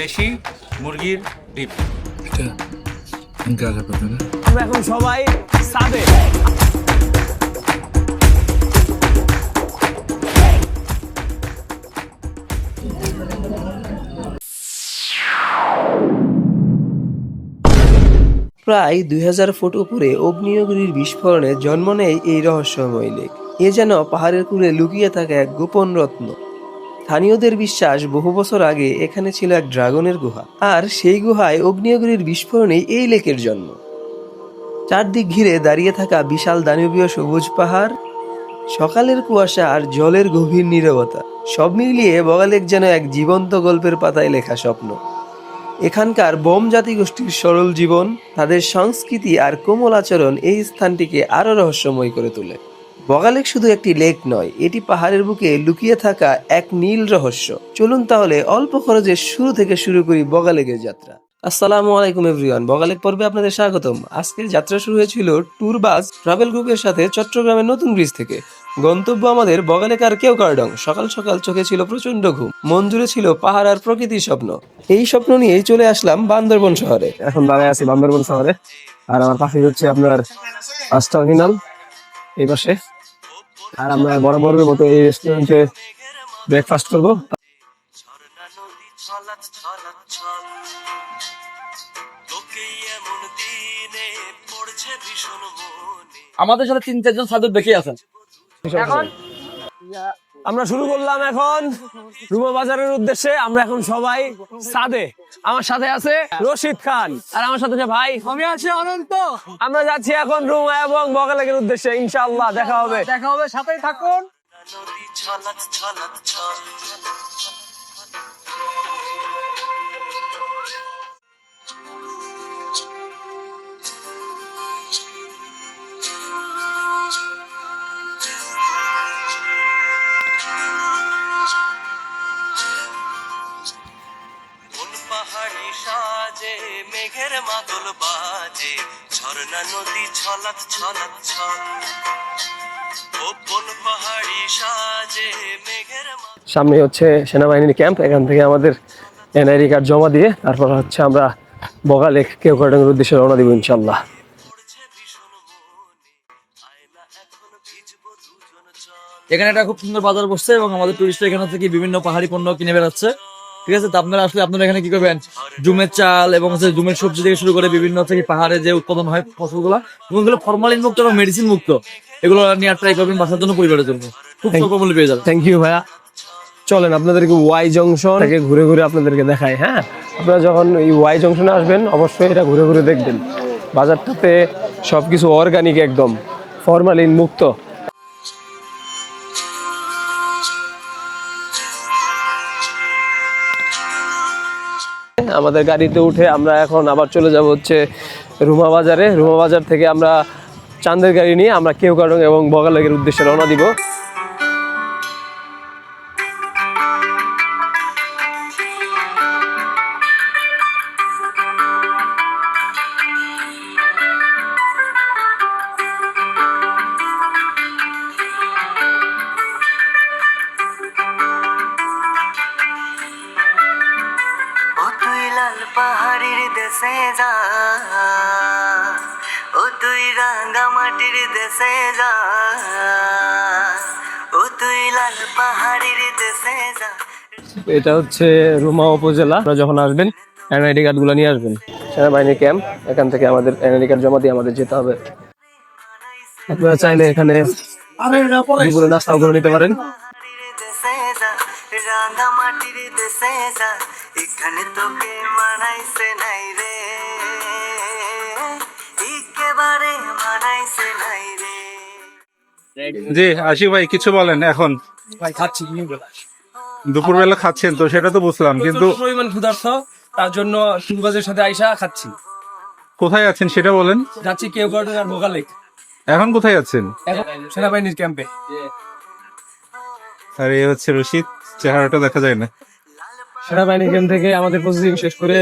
দেশি মুরগির ডিম। এটা গাজা পাতা না? এখন সবাই সাদে। প্রায় দুই হাজার ফুট উপরে অগ্নিয়গিরির বিস্ফোরণে জন্ম নেয় এই রহস্যময় লেক। এ যেন পাহাড়ের কুলে লুকিয়ে থাকা এক গোপন রত্ন। স্থানীয়দের বিশ্বাস বহু বছর আগে এখানে ছিল এক ড্রাগনের গুহা। আর সেই গুহায় অগ্নিয়গিরির বিস্ফোরণেই এই লেকের জন্ম। চারদিক ঘিরে দাঁড়িয়ে থাকা বিশাল দানবীয় সবুজ পাহাড়, সকালের কুয়াশা আর জলের গভীর নীরবতা, সব মিলিয়ে বগালেক যেন এক জীবন্ত গল্পের পাতায় লেখা স্বপ্ন। এখানকার বোম জাতিগোষ্ঠীর সরল জীবন, তাদের সংস্কৃতি আর কোমল আচরণ এই স্থানটিকে আরও রহস্যময় করে তোলে। বগালেক শুধু একটি লেক নয়, এটি পাহাড়ের বুকে লুকিয়ে থাকা এক নীল রহস্য। চলুন তাহলে অল্প খরচে শুরু থেকে শুরু করি বগালেকের যাত্রা। আসসালামু আলাইকুম এভরিওয়ান, বগালেক পর্বে আপনাদের স্বাগতম। আজকের যাত্রা শুরু হয়েছিল ট্যুর বাস ট্রাভেল গ্রুপের সাথে চট্টগ্রামের নতুন ব্রিজ থেকে। গন্তব্য আমাদের বগালেক আর কেউ কার্ডং সকাল সকাল চোখে ছিল প্রচণ্ড ঘুম মঞ্জুরে ছিল পাহাড় আর প্রকৃতির স্বপ্ন। এই স্বপ্ন নিয়েই চলে আসলাম বান্দরবন শহরে। এখন দাঁড়ায় আছি বান্দরবন শহরে। আর আমার পাশে হচ্ছে আপনার টার্মিনাল, এই পাশে। আর আমরা বরাবরের মতো এই রেস্টুরেন্টে ব্রেকফাস্ট করব। আমাদের সাথে তিন চারজন সাধু দেখে আছেন। আমরা শুরু করলাম এখন রুমা বাজারের উদ্দেশ্যে। আমরা এখন সবাই সাদে। আমার সাথে আছে রশিদ খান। আর আমার সাথে আছে ভাই। আমি আছি অনন্ত। আমরা যাচ্ছি এখন রুমা এবং বগালেকের উদ্দেশ্যে। ইনশাআল্লাহ দেখা হবে। দেখা হবে সাথে থাকুন। মেঘের মাদল বাজে ঝর্ণা নদী ছলাত ছলাত ছল। ও পাহাড়ি সাজে মেঘের সামনে হচ্ছে সেনাবাহিনীর ক্যাম্প এখান থেকে আমাদের এনআইডি কার্ড জমা দিয়ে তারপর হচ্ছে আমরা বগালেক কেউ কার্ডের উদ্দেশ্যে রওনা দিব ইনশাল্লাহ এখানে একটা খুব সুন্দর বাজার বসছে এবং আমাদের টুরিস্ট এখানে থেকে বিভিন্ন পাহাড়ি পণ্য কিনে বেড়াচ্ছে ঠিক আছে? তো আপনারা আসলে আপনারা এখানে কি করবেন? জুমের চাল এবং হচ্ছে জুমের সবজি থেকে শুরু করে বিভিন্ন থেকে পাহাড়ে যে উৎপাদন হয় ফসলগুলো এগুলো ফরমালিন মুক্ত এবং মেডিসিন মুক্ত। এগুলো নিয়ে ট্রাই করবেন বাসার জন্য পরিবারের জন্য। খুব স্বল্প মূল্যে পেয়ে যাবেন। থ্যাংক ইউ ভাইয়া। চলেন আপনাদেরকে ওয়াই জংশন থেকে ঘুরে ঘুরে আপনাদেরকে দেখাই হ্যাঁ? আপনারা যখন এই ওয়াই জংশনে আসবেন অবশ্যই এটা ঘুরে ঘুরে দেখবেন। বাজারটাতে সব কিছু অর্গানিক একদম। ফরমালিন মুক্ত। আমাদের গাড়িতে উঠে আমরা এখন আবার চলে যাব হচ্ছে রুমা বাজারে। রুমা বাজার থেকে আমরা চান্দের গাড়ি নিয়ে আমরা কেউ কারণ এবং বগালেগের উদ্দেশ্যে রওনা দিব। যা। ও তুই রাঙ্গা মাটির দেশে যা। ও তুই লাল পাহাড়ির দেশে যা। এটা হচ্ছে রুমা উপজেলা। আপনারা যখন আসবেন এনআইডি কার্ডগুলো নিয়ে আসবেন। সেনাবাহিনীর ক্যাম্প এখান থেকে আমাদের এনআইডি কার্ড জমা দিয়ে আমাদের যেতে হবে। আপনারা চাইলে এখানে দুপুরে নাস্তাও করে নিতে পারেন। রাঙ্গা মাটির দেশে যা এখানে তোকে মানাইছে নাই। জি আশিক ভাই কিছু বলেন এখন। ভাই খাচ্ছি দুপুরবেলা খাচ্ছেন তো সেটা তো বুঝলাম কিন্তু পরিমাণ ক্ষুধার্থ তার জন্য টুলবাজের সাথে আইসা খাচ্ছি। কোথায় আছেন সেটা বলেন। যাচ্ছি কেউ কার্ডেন আর ভোগালে এখন কোথায় আছেন? সেনাবাহিনীর ক্যাম্পে। আর এই হচ্ছে রশিদ চেহারাটা দেখা যায় না। সেনাবাহিনী ক্যাম্প থেকে আমাদের প্রসেসিং শেষ করে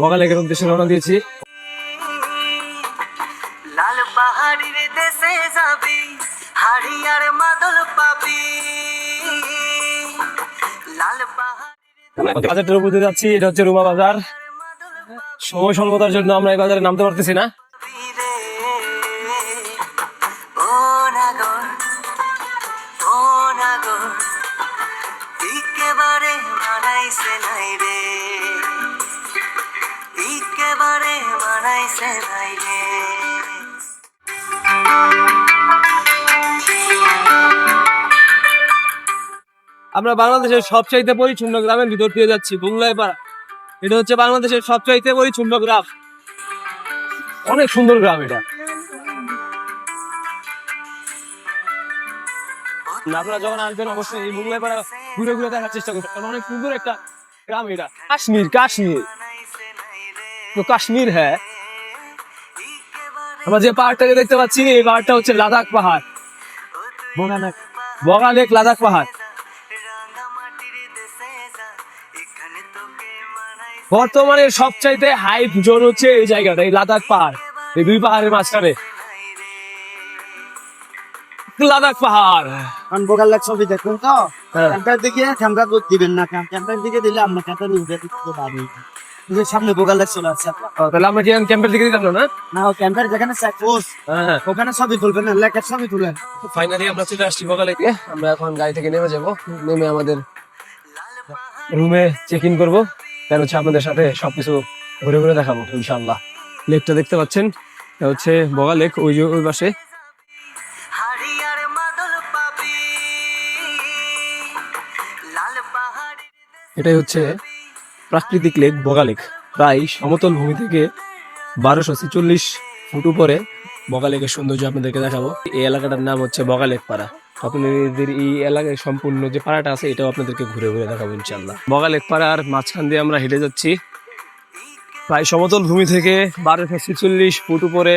ভোগালেকের উদ্দেশ্যে রওনা দিয়েছি। লাল পাহাড়ির দেশে যাবি। হাড়িয়ার মাদল পাবি লাল বাজারটার উপর দিয়ে যাচ্ছি এটা হচ্ছে রুমা বাজার। সময় স্বল্পতার জন্য আমরা এই বাজারে নামতে পারতেছি না। আমরা বাংলাদেশের সবচাইতে পরিচ্ছন্ন গ্রামের ভিতর দিয়ে যাচ্ছি বুংলাই পাড়া। এটা হচ্ছে বাংলাদেশের সবচাইতে পরিচ্ছন্ন গ্রাম। অনেক সুন্দর গ্রাম এটা। আপনারা যখন আসবেন, অবশ্যই এই মুঘলাই পাড়া ঘুরে ঘুরে দেখার চেষ্টা করবেন অনেক সুন্দর একটা গ্রাম এটা। কাশ্মীর কাশ্মীর। তো কাশ্মীর হ্যাঁ। আমরা যে পাহাড়টাকে দেখতে পাচ্ছি, এই পাহাড়টা হচ্ছে লাদাখ পাহাড়। বগানেক বগালেক লাদাখ পাহাড়। বর্তমানে সবচাইতে হাইপ জোন হচ্ছে এই জায়গাটা এই লাদাখ পাহাড়। এই দুই পাহাড়ের মাঝখানে। লাদাখ পাহাড়। কারণ বোকার লাগ ছবি দেখুন তো। হ্যাঁ। ক্যাম্পার দিকে ক্যামেরা দুধ দিবেন না ক্যাম্পার দিকে দিলে আমরা ক্যাম্পার নিয়ে দিতে পারি। সামনে বোকার লাগ চলে আসছে। তাহলে আমরা কি ক্যাম্পের দিকে দিতাম না? না ও ক্যাম্পার যেখানে পোস্ট হ্যাঁ ওখানে ছবি তুলবেন না লেখার ছবি তুলেন। ফাইনালি আমরা চলে আসছি বগালেকে আমরা এখন গাড়ি থেকে নেমে যাব। নেমে আমাদের রুমে চেক ইন করব। তার হচ্ছে আপনাদের সাথে সবকিছু ঘুরে ঘুরে দেখাবো ইনশাল্লাহ লেকটা দেখতে পাচ্ছেন এটা হচ্ছে বগা লেক ওই যে ওই পাশে। এটাই হচ্ছে প্রাকৃতিক লেক বগা লেক। প্রায় সমতল ভূমি থেকে বারোশো ছেচল্লিশ ফুট উপরে বগা লেকের সৌন্দর্য আপনাদেরকে দেখাবো। এই এলাকাটার নাম হচ্ছে বগা লেক পাড়া। আপনাদের এই এলাকায় সম্পূর্ণ যে পাড়াটা আছে, এটাও আপনাদেরকে ঘুরে ঘুরে দেখাবো ইনশাল্লাহ বগাল এক পাড়ার মাঝখান দিয়ে আমরা হেঁটে যাচ্ছি। প্রায় সমতল ভূমি থেকে বারোশো ছেচল্লিশ ফুট উপরে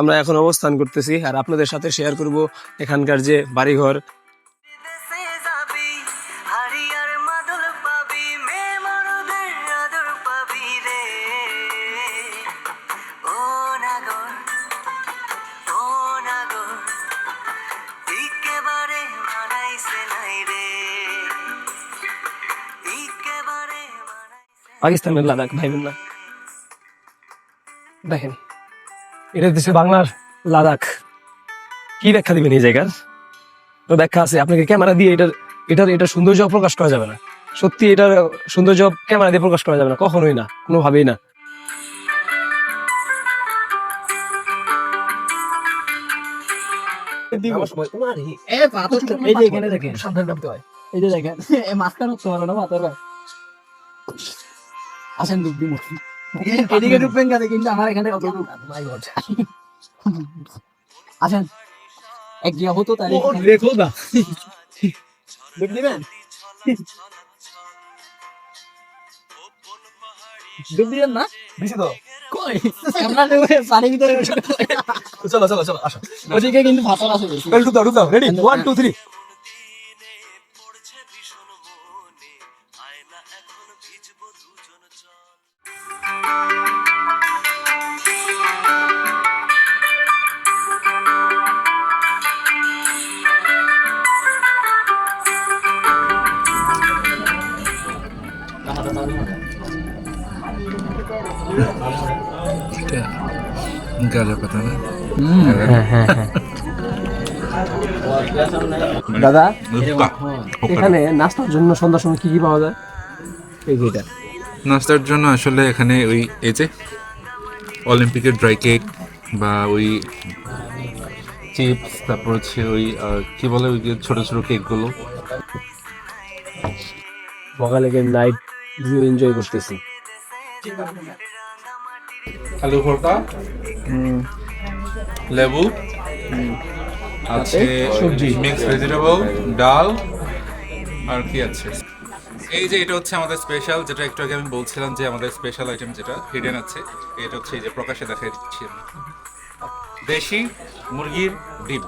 আমরা এখন অবস্থান করতেছি। আর আপনাদের সাথে শেয়ার করব এখানকার যে বাড়িঘর পাকিস্তানের লাদাখ ভাই না দেখেন এটা দেশে বাংলার লাদাখ। কি ব্যাখ্যা দিবেন এই জায়গার? তো ব্যাখ্যা আছে আপনাকে ক্যামেরা দিয়ে এটার এটার এটা সৌন্দর্য প্রকাশ করা যাবে না। সত্যি এটার সৌন্দর্য ক্যামেরা দিয়ে প্রকাশ করা যাবে না কখনোই না কোনোভাবেই না। এই যে এখানে দেখেন সাবধান নামতে হয়। এই যে দেখেন এ মাঝখানে উঠতে পারো না ভাই আসেন ডুব দিন এদিকে ডুববেন কাজে কিন্তু আমার এখানে মাই গড আসেন। এক গিয়া হতো তাহলে। দেখো না। ডুব দিবেন? ডুব দিবেন না? বেশি তো। কই? পানির ভিতরে চলো চলো চলো আসো। ওদিকে কিন্তু পাথর আছে। দাও দাও। রেডি ওয়ান টু থ্রি গাঁজা পাতা না দাদা বাহ, এখানে নাস্তার জন্য সন্ধ্যার সময় কি কি পাওয়া যায়? এই নাস্তার জন্য আসলে এখানে ওই এই যে অলিম্পিকের ড্রাই কেক বা ওই চিপস তারপর হচ্ছে ওই কি বলে ওই যে ছোট ছোট কেকগুলো? বগালেকের নাইট ভিউ এনজয় করতেছি। আলু ভর্তা? লেবু। আছে সবজি। মিক্স ভেজিটেবল ডাল আর কি আছে? এই যে এটা হচ্ছে আমাদের স্পেশাল যেটা একটু আগে আমি বলছিলাম যে আমাদের স্পেশাল আইটেম যেটা হিডেন আছে এটা হচ্ছে এই যে প্রকাশে দেখাই দিচ্ছি দেশি মুরগির ডিম।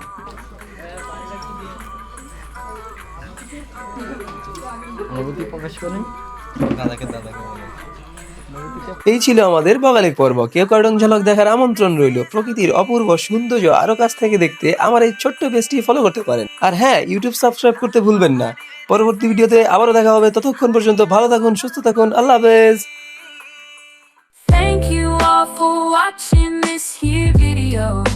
এই ছিল আমাদের বাঙালি পর্ব। কেউ কার্টন ঝলক দেখার আমন্ত্রণ রইল। প্রকৃতির অপূর্ব সৌন্দর্য আরও কাছ থেকে দেখতে আমার এই ছোট্ট পেজটি ফলো করতে পারেন। আর হ্যাঁ ইউটিউব সাবস্ক্রাইব করতে ভুলবেন না। পরবর্তী ভিডিওতে আবারও দেখা হবে। ততক্ষণ পর্যন্ত ভালো থাকুন, সুস্থ থাকুন। আল্লাহ হাফেজ। Thank you all for watching this here video.